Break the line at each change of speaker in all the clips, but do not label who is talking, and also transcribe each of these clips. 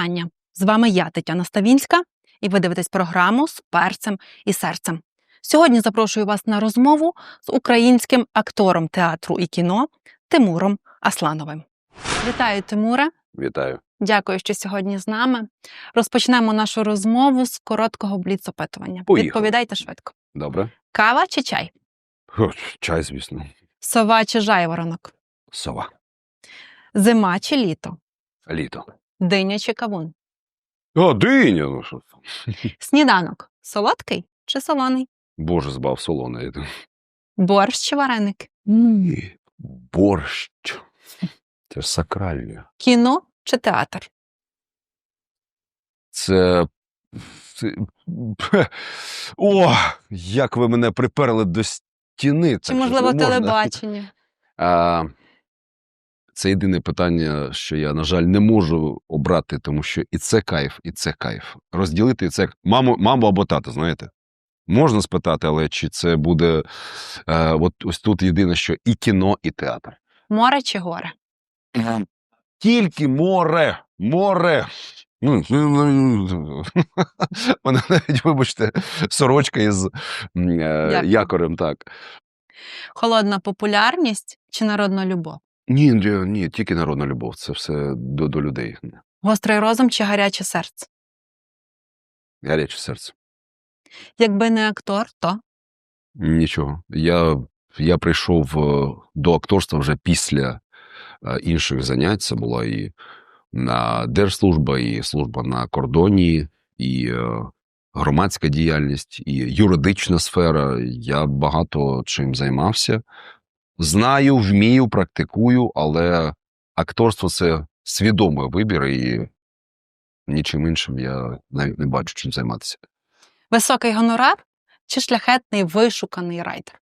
Вітання! З вами я, Тетяна Ставінська, і ви дивитесь програму з перцем і серцем. Сьогодні запрошую вас на розмову з українським актором театру і кіно Тимуром Аслановим. Вітаю, Тимуре!
Вітаю.
Дякую, що сьогодні з нами. Розпочнемо нашу розмову з короткого бліц-опитування.
Поїхали.
Відповідайте швидко:
Добре.
кава чи чай?
О, чай, звісно.
Сова чи жайворонок?
Сова.
Зима чи літо?
Літо.
Диня чи кавун?
О, диня! Ну що?
Сніданок солодкий чи солоний?
Боже, збав солоне.
Борщ чи вареник?
Ні. Борщ. Це ж сакральне.
Кіно чи театр?
Це. це- О, як ви мене приперли до стіни.
Чи,
Так що
можливо,
не можна.
телебачення?
А, це єдине питання, що я, на жаль, не можу обрати, тому що і це кайф, і це кайф. Розділити це як маму, маму або тата, знаєте? Можна спитати, але чи це буде. Е, от ось тут єдине, що і кіно, і театр.
Море чи горе?
Тільки море, море. Ну, ну, ну, Вона навіть, вибачте, сорочка із е, якорем, так.
Холодна популярність чи народна любов?
Ні, ні, ні, тільки народна любов. Це все до, до людей.
Гострий розум чи гаряче серце?
Гаряче серце.
Якби не актор, то
Нічого. Я, я прийшов е, до акторства вже після е, інших занять. Це була і на держслужба, і служба на кордоні, і е, громадська діяльність, і юридична сфера. Я багато чим займався. Знаю, вмію, практикую, але акторство це свідомий вибір, і нічим іншим я навіть не бачу, чим займатися.
високий гонорар чи шляхетний вишуканий райдер?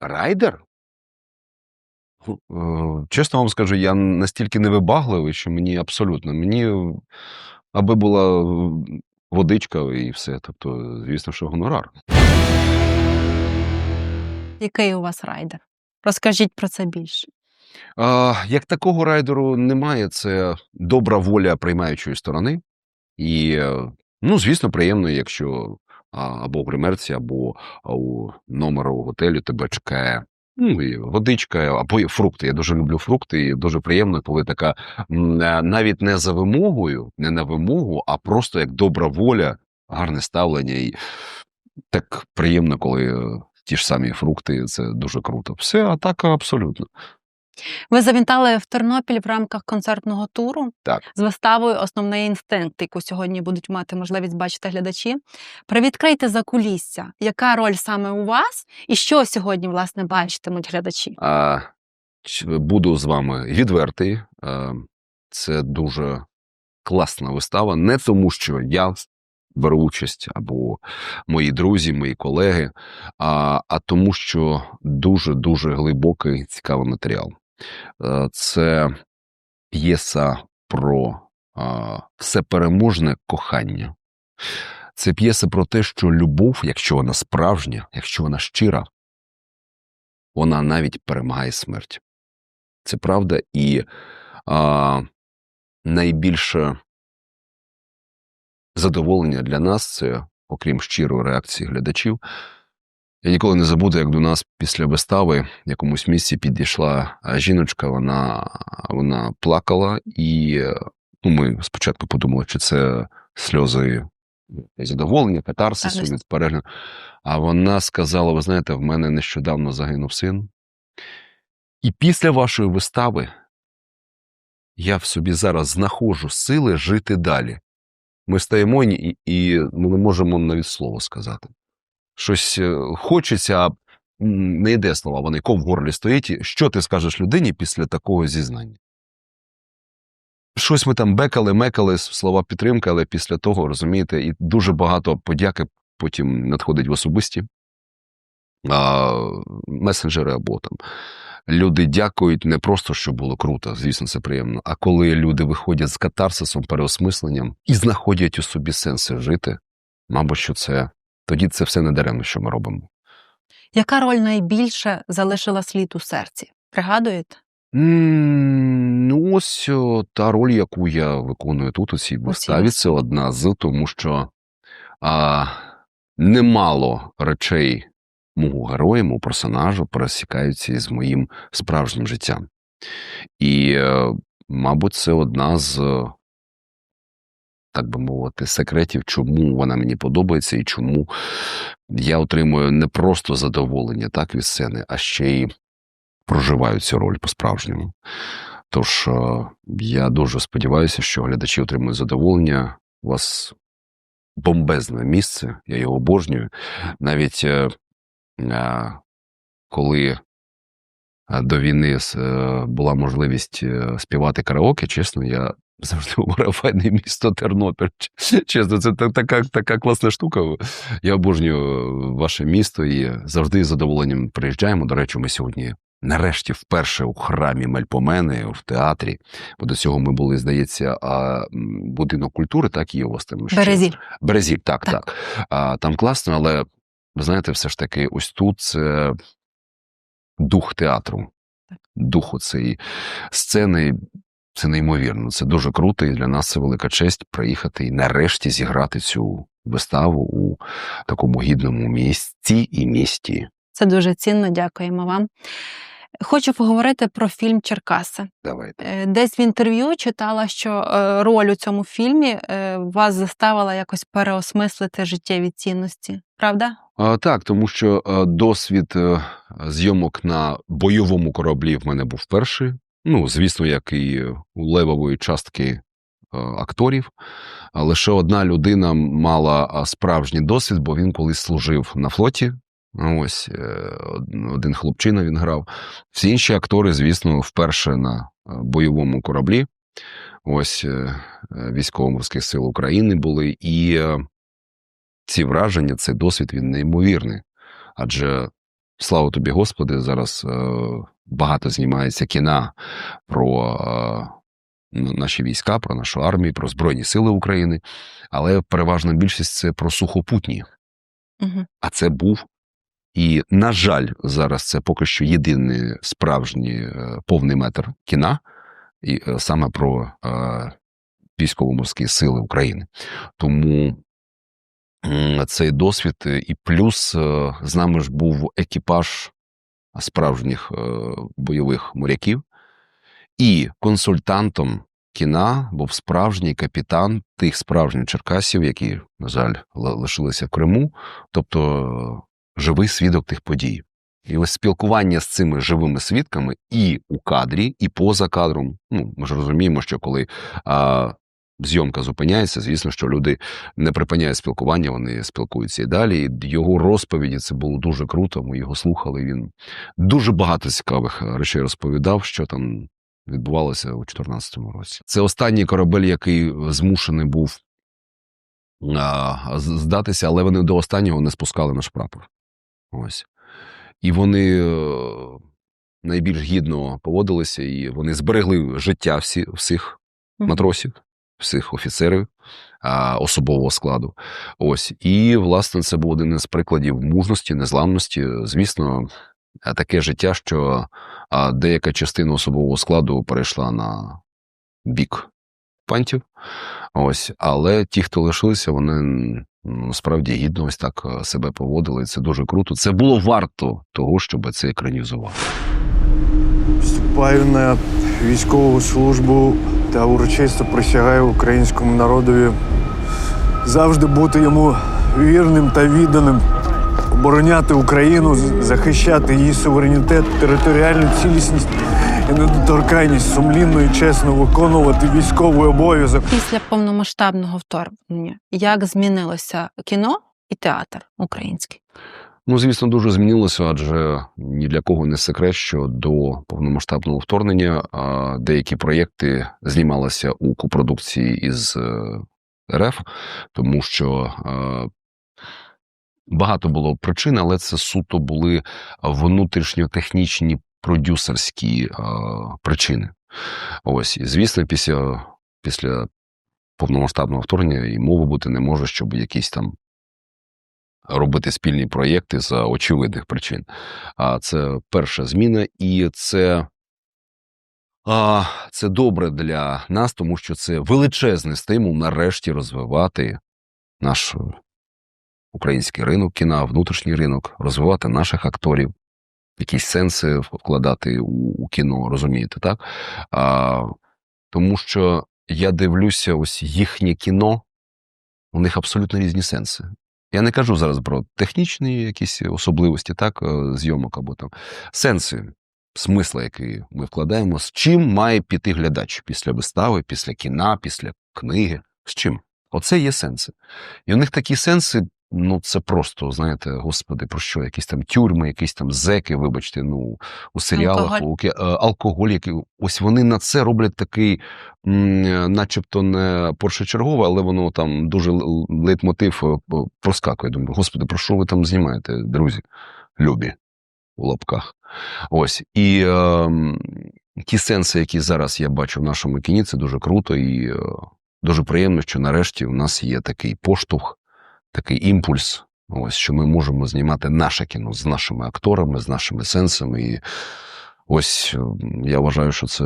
Райдер? Е, Чесно вам скажу, я настільки невибагливий, що мені абсолютно. Мені е, аби була водичка і все. Тобто, звісно, що гонорар.
Який у вас райдер? Розкажіть про це більше.
А, як такого райдеру немає, це добра воля приймаючої сторони. І, е, ну, звісно, приємно, якщо або в гримерці, або у номеру готелю тебе чекає. Ну, і водичка, або і фрукти. Я дуже люблю фрукти, і дуже приємно, коли така е, навіть не за вимогою, не на вимогу, а просто як добра воля, гарне ставлення. І так приємно, коли е, ті ж самі фрукти, це дуже круто. Все, а так абсолютно.
Ви завітали в Тернопіль в рамках концертного туру
Так.
з виставою Основний інстинкт, яку сьогодні будуть мати можливість бачити глядачі. Привідкрийте за кулісся, яка роль саме у вас, і що сьогодні, власне, бачитимуть глядачі?
А, буду з вами відвертий. А, Це дуже класна вистава. Не тому, що я беру участь або мої друзі, мої колеги, а, а тому, що дуже дуже глибокий цікавий матеріал. Е, Це п'єса про а, всепереможне кохання. Це п'єса про те, що любов, якщо вона справжня, якщо вона щира, вона навіть перемагає смерть. Це правда, і а, найбільше задоволення для нас це, окрім щирої реакції глядачів. Я ніколи не забуду, як до нас після вистави в якомусь місці підійшла жіночка, вона, вона плакала, і ну, ми спочатку подумали, чи це сльози задоволення, катарсису від перегляду. А вона сказала: ви знаєте, в мене нещодавно загинув син. І після вашої вистави я в собі зараз знаходжу сили жити далі. Ми стаємо і, і ми не можемо навіть слово сказати. Щось хочеться, а не йде слова, вони ком в горлі стоїть. Що ти скажеш людині після такого зізнання? Щось ми там бекали, мекали слова підтримки, але після того, розумієте, і дуже багато подяки потім надходить в особисті а, месенджери або там. Люди дякують не просто, що було круто, звісно, це приємно. А коли люди виходять з катарсисом, переосмисленням і знаходять у собі сенси жити, мабуть, що це тоді це все не даремно, що ми робимо.
Яка роль найбільше залишила слід у серці? Пригадуєте?
Ну, Ну, ось та роль, яку я виконую тут, у цій виставі, це одна з, тому що а, немало речей мого героя, мого персонажу пересікаються із моїм справжнім життям. І, е, мабуть, це одна з, е, так би мовити, секретів, чому вона мені подобається і чому я отримую не просто задоволення так, від сцени, а ще й проживаю цю роль по-справжньому. Тож е, я дуже сподіваюся, що глядачі отримують задоволення. У вас бомбезне місце, я його обожнюю. Навіть коли до війни е, була можливість е, співати караоке, чесно, я завжди обирав файне місто Тернопіль. Чесно, це така, така класна штука. Я обожнюю ваше місто і завжди з задоволенням приїжджаємо. До речі, ми сьогодні нарешті вперше у храмі Мельпомени в театрі. Бо до цього ми були, здається, будинок культури, так і у вас там ще.
Березіль.
Березіль, так,
Так.
так. А, там класно, але ви знаєте, все ж таки, ось тут це дух театру,
Так.
дух цієї сцени. Це неймовірно. Це дуже круто, і для нас це велика честь приїхати і нарешті зіграти цю виставу у такому гідному місці і місті.
Це дуже цінно, дякуємо вам. Хочу поговорити про фільм Черкаси.
Давайте.
Е, Десь в інтерв'ю читала, що е, роль у цьому фільмі е, вас заставила якось переосмислити життєві цінності. Правда?
Так, тому що е, досвід е, зйомок на бойовому кораблі в мене був перший. Ну, звісно, як і у левової частки е, акторів. Лише одна людина мала справжній досвід, бо він колись служив на флоті. Ось один хлопчина він грав. Всі інші актори, звісно, вперше на бойовому кораблі. Ось військово-морських сил України були. І ці враження, цей досвід він неймовірний. Адже слава тобі, Господи, зараз е, багато знімається кіна про е, наші війська, про нашу армію, про Збройні Сили України, але переважна більшість це про сухопутні.
Угу.
А це був. І, на жаль, зараз це поки що єдиний справжній е, повний метр кіна, і е, саме про е, військово-морські сили України. Тому цей досвід е, і плюс е, з нами ж був екіпаж справжніх е, бойових моряків, і консультантом кіна був справжній капітан тих справжніх черкасів, які, на жаль, лишилися в Криму, тобто живий свідок тих подій. І ось спілкування з цими живими свідками і у кадрі, і поза кадром. Ну, ми ж розуміємо, що коли а, зйомка зупиняється, звісно, що люди не припиняють спілкування, вони спілкуються і далі. І його розповіді це було дуже круто. Ми його слухали. Він дуже багато цікавих е, речей розповідав, що там відбувалося у 2014 році. Це останній корабель, який змушений був здатися, але вони до останнього не спускали наш прапор. Ось. І вони е, найбільш гідно поводилися, і вони зберегли життя всі, всіх матросів, всіх офіцерів а, особового складу. Ось. І, власне, це був один із прикладів мужності, незламності. Звісно, таке життя, що деяка частина особового складу перейшла на бік пантів. Ось. Але ті, хто лишилися, вони ну, справді гідно ось так е, себе поводили. і Це дуже круто. Це було варто того, щоб це екранізувати.
Вступаю на військову службу та урочисто присягаю українському народові завжди бути йому вірним та відданим, обороняти Україну, захищати її суверенітет, територіальну цілісність і недоторканність, сумлінно і чесно виконувати військовий обов'язок.
Після повномасштабного вторгнення як змінилося кіно і театр український?
Ну, звісно, дуже змінилося, адже ні для кого не секрет, що до повномасштабного вторгнення деякі проєкти знімалися у копродукції із е, РФ, тому що е, багато було причин, але це суто були внутрішньотехнічні продюсерські е, причини. Ось, і звісно, після, після повномасштабного вторгнення і мови бути не може, щоб якісь там робити спільні проєкти за очевидних причин. А це перша зміна, і це А, це добре для нас, тому що це величезний стимул нарешті розвивати наш український ринок кіна, внутрішній ринок, розвивати наших акторів, якісь сенси вкладати у, у кіно, розумієте, так? А, тому що я дивлюся, ось їхнє кіно, у них абсолютно різні сенси. Я не кажу зараз про технічні якісь особливості, так, е, зйомок або там сенси, смисла, який ми вкладаємо, з чим має піти глядач після вистави, після кіна, після книги. З чим? Оце є сенси. І у них такі сенси, ну це просто, знаєте, господи, про що? Якісь там тюрми, якісь там зеки, вибачте, ну, у серіалах,
Алкоголь.
е, алкоголь, який, ось вони на це роблять такий, начебто не першочергове, але воно там дуже лейтмотив е, проскакує. Думаю, господи, про що ви там знімаєте, друзі? Любі у лапках. Ось. І е, ті сенси, які зараз я бачу в нашому кіні, це дуже круто і е, дуже приємно, що нарешті у нас є такий поштовх, такий імпульс. Ось що ми можемо знімати наше кіно з нашими акторами, з нашими сенсами. І ось е, я вважаю, що це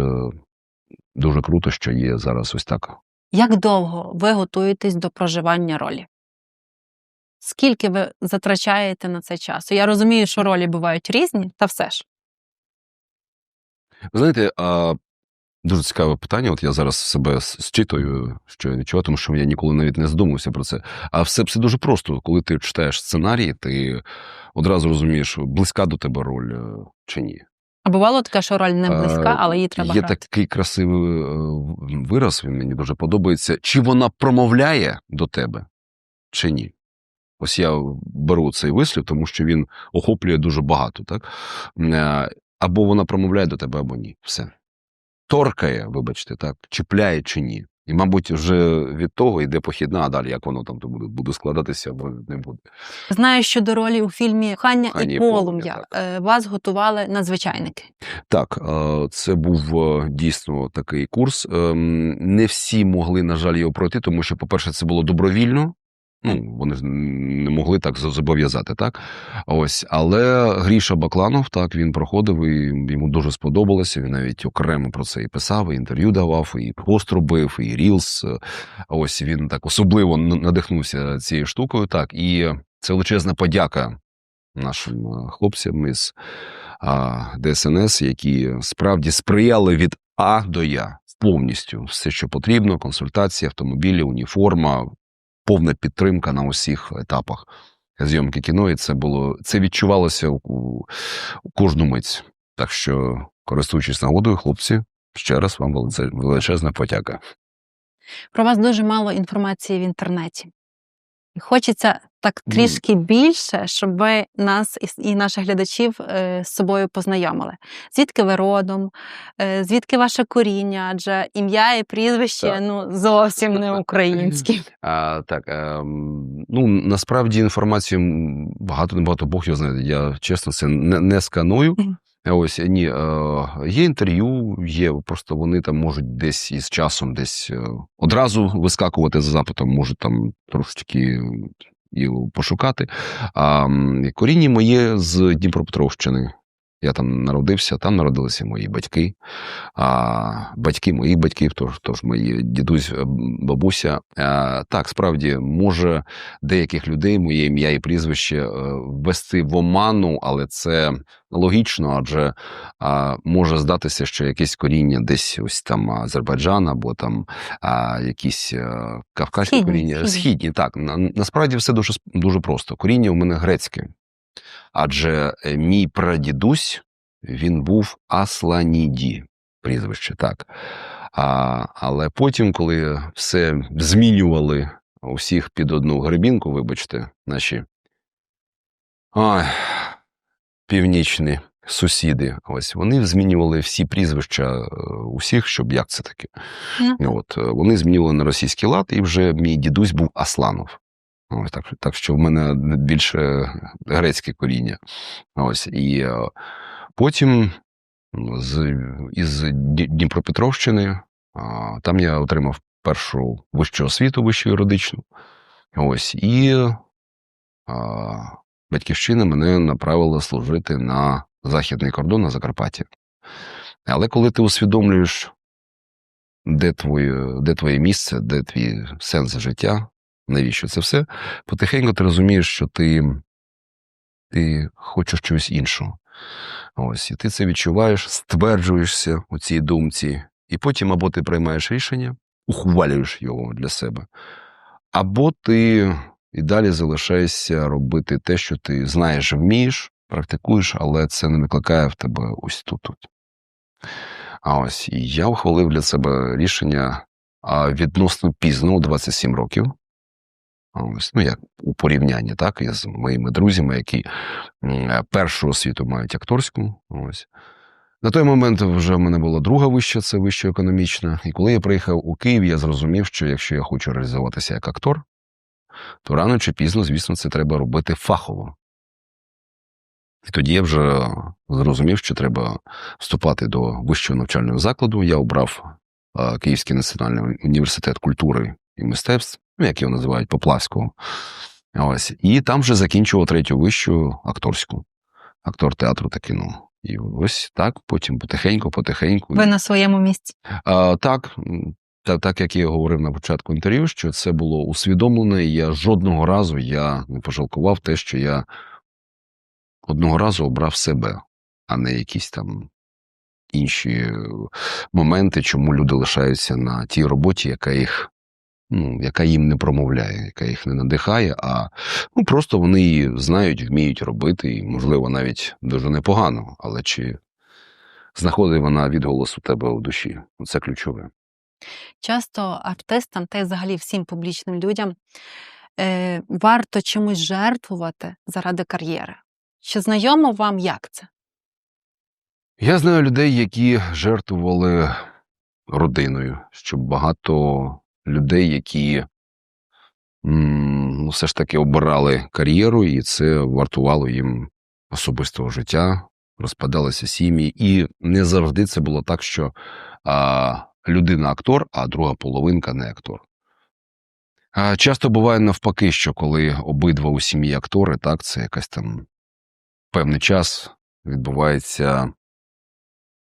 дуже круто, що є зараз ось так.
Як довго ви готуєтесь до проживання ролі? Скільки ви затрачаєте на це часу? Я розумію, що ролі бувають різні, та все ж.
Ви знаєте, дуже цікаве питання. От я зараз себе зчитую, що я відчуваю, тому що я ніколи навіть не задумався про це. А все, все дуже просто. Коли ти читаєш сценарій, ти одразу розумієш, близька до тебе роль е, чи ні.
А бувало таке, що роль не близька, але її треба
Є
грати.
такий красивий е, вираз, він мені дуже подобається. Чи вона промовляє до тебе, чи ні? Ось я беру цей вислів, тому що він охоплює дуже багато, так? Е, Або вона промовляє до тебе, або ні. Все. Торкає, вибачте, так, чіпляє чи ні. І, мабуть, вже від того йде похідна, а далі як воно там то буде, буде складатися або не буде.
Знаю, що до ролі у фільмі Хання
і полум'я»,
е, вас готували надзвичайники.
Так, це був е, дійсно такий курс. Ем, Не всі могли, на жаль, його пройти, тому що, по-перше, це було добровільно. Ну, вони ж не могли так зобов'язати, так? Ось. Але Гріша Бакланов, так, він проходив, і йому дуже сподобалося. Він навіть окремо про це і писав, і інтерв'ю давав, і пост робив, і Рілс. Ось він так особливо надихнувся цією штукою. Так, і це величезна подяка нашим е, хлопцям із ДСНС, які справді сприяли від А до Я повністю все, що потрібно: консультації, автомобілі, уніформа, повна підтримка на усіх етапах зйомки кіно. І це було це відчувалося у, у кожну мить. Так що, користуючись нагодою, хлопці, ще раз вам величезна подяка.
Про вас дуже мало інформації в інтернеті. Хочеться так трішки більше, щоб ви нас і- наших глядачів е, з собою познайомили. Звідки ви родом, е, звідки ваше коріння? Адже ім'я і прізвище
Так.
ну, зовсім не українські.
А, так, ем, ну насправді інформацію багато небагато Бог його знає. Я чесно це не, не сканую. Ось ні, е, є інтерв'ю, є просто вони там можуть десь із часом, десь е, одразу вискакувати за запитом, можуть там трошечки і пошукати. А коріння моє з Дніпропетровщини. Я там народився, там народилися мої батьки, а батьки моїх батьків, тож, тож мої дідусь, е, бабуся. А, так, справді, може деяких людей моє ім'я і прізвище е, ввести в оману, але це логічно, адже а, може здатися, що якесь коріння десь ось там Азербайджан або там а, якісь е, кавказькі коріння.
східні.
Східні, так. На, насправді все дуже, дуже просто. Коріння у мене грецьке. Адже е, мій прадідусь він був Асланіді, прізвище, так. А, але потім, коли все змінювали усіх під одну гребінку, вибачте, наші ой, північні сусіди, ось вони змінювали всі прізвища е, усіх, щоб як це таке.
Ну.
От, е, вони змінювали на російський лад, і вже мій дідусь був Асланов. Ось, так, так що в мене більше грецьке коріння. Ось, і е, потім з, із Дніпропетровщини там я отримав першу вищу освіту, вищу юридичну. Ось, і а, батьківщина мене направила служити на західний кордон на Закарпатті. Але коли ти усвідомлюєш, де твоє, де твоє місце, де твій сенс життя, навіщо це все, потихеньку ти розумієш, що ти, ти хочеш чогось іншого. Ось, і ти це відчуваєш, стверджуєшся у цій думці, і потім або ти приймаєш рішення, ухвалюєш його для себе, або ти і далі залишаєшся робити те, що ти знаєш, вмієш, практикуєш, але це не викликає в тебе ось тут. -тут. А ось і я ухвалив для себе рішення відносно пізно, у 27 років. Ось, ну, як у порівнянні, так, із моїми друзями, які м, першу освіту мають акторську. Ось. На той момент вже в мене була друга вища, це вища економічна. І коли я приїхав у Київ, я зрозумів, що якщо я хочу реалізуватися як актор, то рано чи пізно, звісно, це треба робити фахово. І тоді я вже зрозумів, що треба вступати до вищого навчального закладу. Я обрав Київський національний університет культури і мистецтв, як його називають, Поплавського. Ось. І там вже закінчував третю вищу акторську, актор театру та кіно. І ось так, потім потихеньку, потихеньку.
Ви на своєму місці.
А, так, так, так як я говорив на початку інтерв'ю, що це було усвідомлене, і я жодного разу я не пожалкував те, що я одного разу обрав себе, а не якісь там інші моменти, чому люди лишаються на тій роботі, яка їх. Ну, яка їм не промовляє, яка їх не надихає, а ну, просто вони її знають, вміють робити, і, можливо, навіть дуже непогано, але чи знаходить вона відголос у тебе у душі? Це ключове.
Часто артистам та й взагалі всім публічним людям е, варто чимось жертвувати заради кар'єри. Чи знайомо вам, як це?
Я знаю людей, які жертвували родиною, що багато людей, які ну, все ж таки обирали кар'єру, і це вартувало їм особистого життя, розпадалися сім'ї. І не завжди це було так, що а, людина актор, а друга половинка не актор. А, часто буває навпаки, що коли обидва у сім'ї актори, так, це якась там певний час відбувається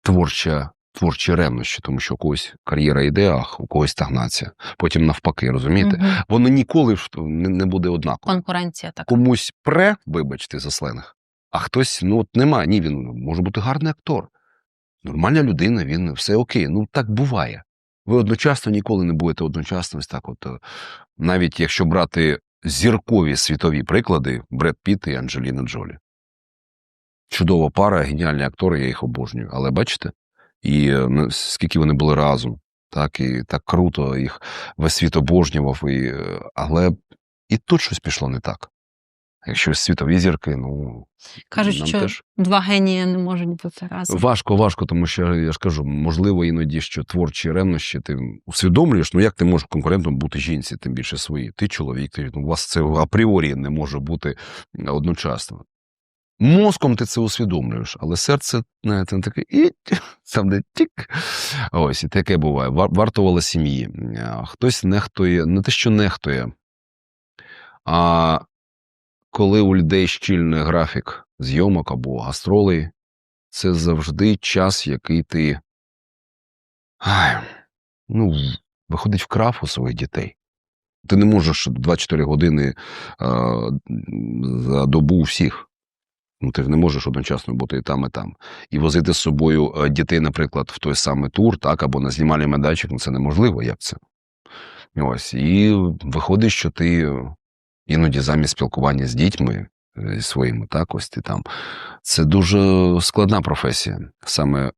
творча, творчі ревнощі, тому що у когось кар'єра йде, а у когось стагнація. Потім навпаки, розумієте?
Мгм.
Воно ніколи ж не, буде однаково.
Конкуренція така.
Комусь пре, вибачте, за сленг, а хтось, ну от немає. Ні, він може бути гарний актор. Нормальна людина, він все окей. Ну так буває. Ви одночасно ніколи не будете одночасно ось так. От, е, навіть якщо брати зіркові світові приклади, Бред Піт і Анджеліна Джолі. Чудова пара, геніальні актори, я їх обожнюю. Але бачите, і е, скільки вони були разом, так, і так круто, їх весь світ обожнював, і, е, але і тут щось пішло не так. Якщо світові зірки, ну
Кажуть,
нам
що
теж
два генії не можуть бути разом.
важко, важко, тому що я ж кажу, можливо, іноді що творчі ревнощі ти усвідомлюєш, ну як ти можеш конкурентом бути жінці, тим більше свої. Ти чоловік, ти, ну, у вас це апріорі не може бути одночасно. Мозком ти це усвідомлюєш, але серце знаєте, таке і сам де тік. Ось і таке буває. Вар- Вартувало сім'ї. Хтось нехтує, не те, що нехтує, а коли у людей щільний графік зйомок або гастролей, це завжди час, який ти ай, ну, виходить, вкрав у своїх дітей. Ти не можеш 24 години а, за добу всіх. Ну, ти ж не можеш одночасно бути і там, і там. І возити з собою е, дітей, наприклад, в той самий тур, так, або на знімальний майданчик, ну це неможливо, як це. Ось. І виходить, що ти іноді замість спілкування з дітьми е, своїми, так, ось ти там. Це дуже складна професія, саме е,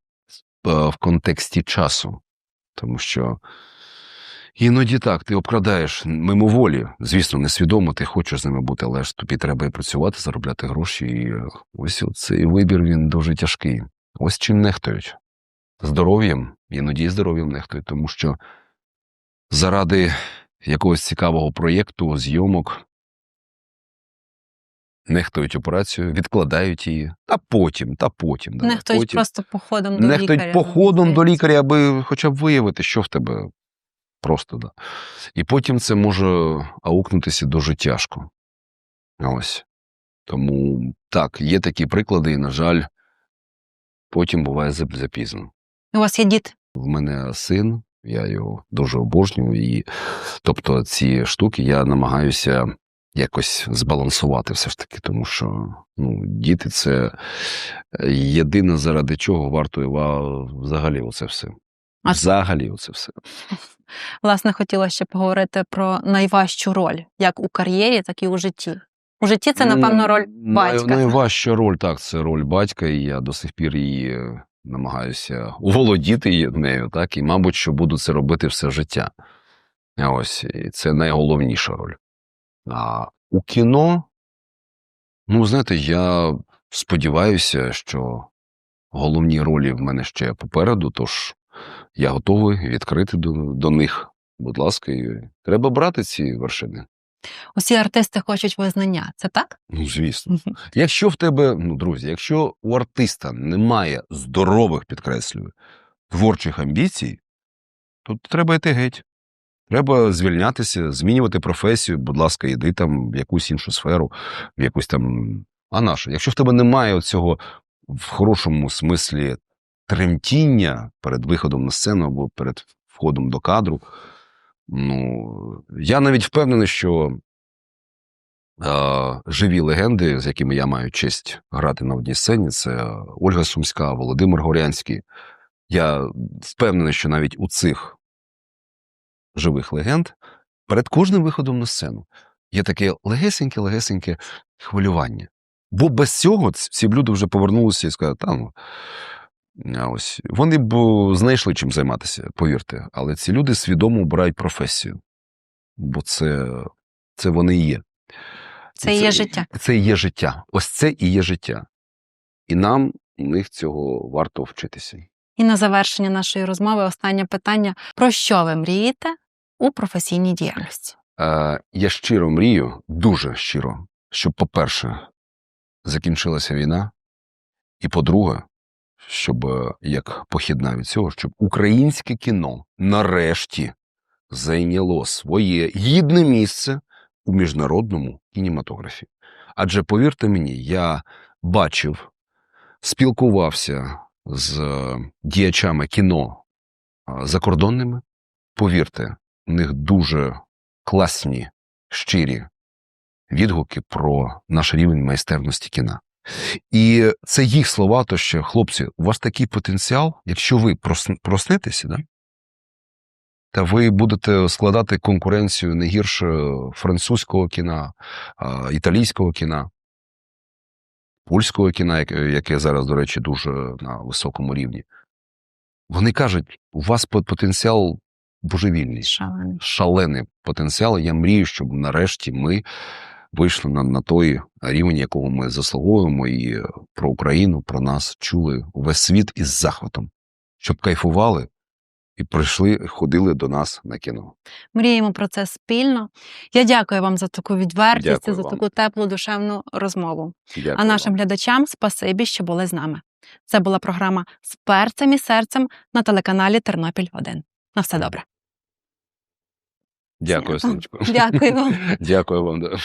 в контексті часу. Тому що іноді так, ти обкрадаєш мимоволі, звісно, несвідомо, ти хочеш з ними бути, але ж тобі треба і працювати, заробляти гроші. І ось цей вибір він дуже тяжкий. Ось чим нехтують. Здоров'ям, іноді і здоров'ям нехтують, тому що заради якогось цікавого проєкту, зйомок, нехтують операцію, відкладають її, та потім, та потім.
Нехтують
потім.
просто походом до
Нехтують
лікаря.
походом до лікаря, аби хоча б виявити, що в тебе просто. Да. І потім це може аукнутися дуже тяжко. Ось. Тому так, є такі приклади, і, на жаль, потім буває запізно.
У вас є діти?
В мене син, я його дуже обожнюю, і тобто ці штуки я намагаюся якось збалансувати все ж таки, тому що ну, діти це єдине, заради чого варто взагалі оце все.
А-
Взагалі оце все.
Власне, хотіла ще поговорити про найважчу роль, як у кар'єрі, так і у житті. У житті це, напевно, роль
Най-
батька.
Найважча роль, так, це роль батька, і я до сих пір її е, намагаюся володіти нею, так, і, мабуть, що буду це робити все життя. Ось, і це найголовніша роль. А у кіно, ну, знаєте, я сподіваюся, що головні ролі в мене ще попереду, тож я готовий відкрити до, до них. Будь ласка, і треба брати ці вершини.
Усі артисти хочуть визнання. Це так?
Ну, звісно. Якщо в тебе, ну, друзі, якщо у артиста немає здорових, підкреслюю, творчих амбіцій, то треба йти геть. Треба звільнятися, змінювати професію, будь ласка, йди там в якусь іншу сферу, в якусь там. А наша? Якщо в тебе немає цього в хорошому смислі тремтіння перед виходом на сцену або перед входом до кадру, ну я навіть впевнений, що е, живі легенди, з якими я маю честь грати на одній сцені, це Ольга Сумська, Володимир Горянський. Я впевнений, що навіть у цих живих легенд перед кожним виходом на сцену є таке легесеньке-легесеньке хвилювання. Бо без цього ці люди вже повернулися і сказали, та ну. А ось вони б знайшли чим займатися, повірте. Але ці люди свідомо обирають професію, бо це, це вони і є.
Це і є життя.
Це і є життя. Ось це і є життя. І нам у них цього варто вчитися.
І на завершення нашої розмови останнє питання: про що ви мрієте у професійній діяльності?
Е, я щиро мрію, дуже щиро, щоб, по-перше, закінчилася війна, і по-друге, щоб е, як похідна від цього, щоб українське кіно нарешті зайняло своє гідне місце у міжнародному кінематографі. Адже повірте мені, я бачив, спілкувався з е, діячами кіно закордонними. Повірте, у них дуже класні, щирі відгуки про наш рівень майстерності кіна. І це їх слова, то що, хлопці, у вас такий потенціал, якщо ви проснетеся, да? та ви будете складати конкуренцію не гірше французького кіна, італійського кіна, польського кіна, яке, зараз, до речі, дуже на високому рівні. Вони кажуть, у вас потенціал божевільний
Шалений.
шалений потенціал. Я мрію, щоб нарешті ми вийшли на, на той рівень, якого ми заслуговуємо, і про Україну, про нас чули увесь світ із захватом, щоб кайфували і прийшли, ходили до нас на кіно.
Мріємо про це спільно. Я дякую вам за таку відвертість,
Дякую
за
вам.
таку теплу душевну розмову.
Дякую
А нашим
вам.
глядачам спасибі, що були з нами. Це була програма з перцем і серцем на телеканалі Тернопіль 1 На все добре.
Дякую, Сонечко.
Дякую вам.
Дякую вам. да.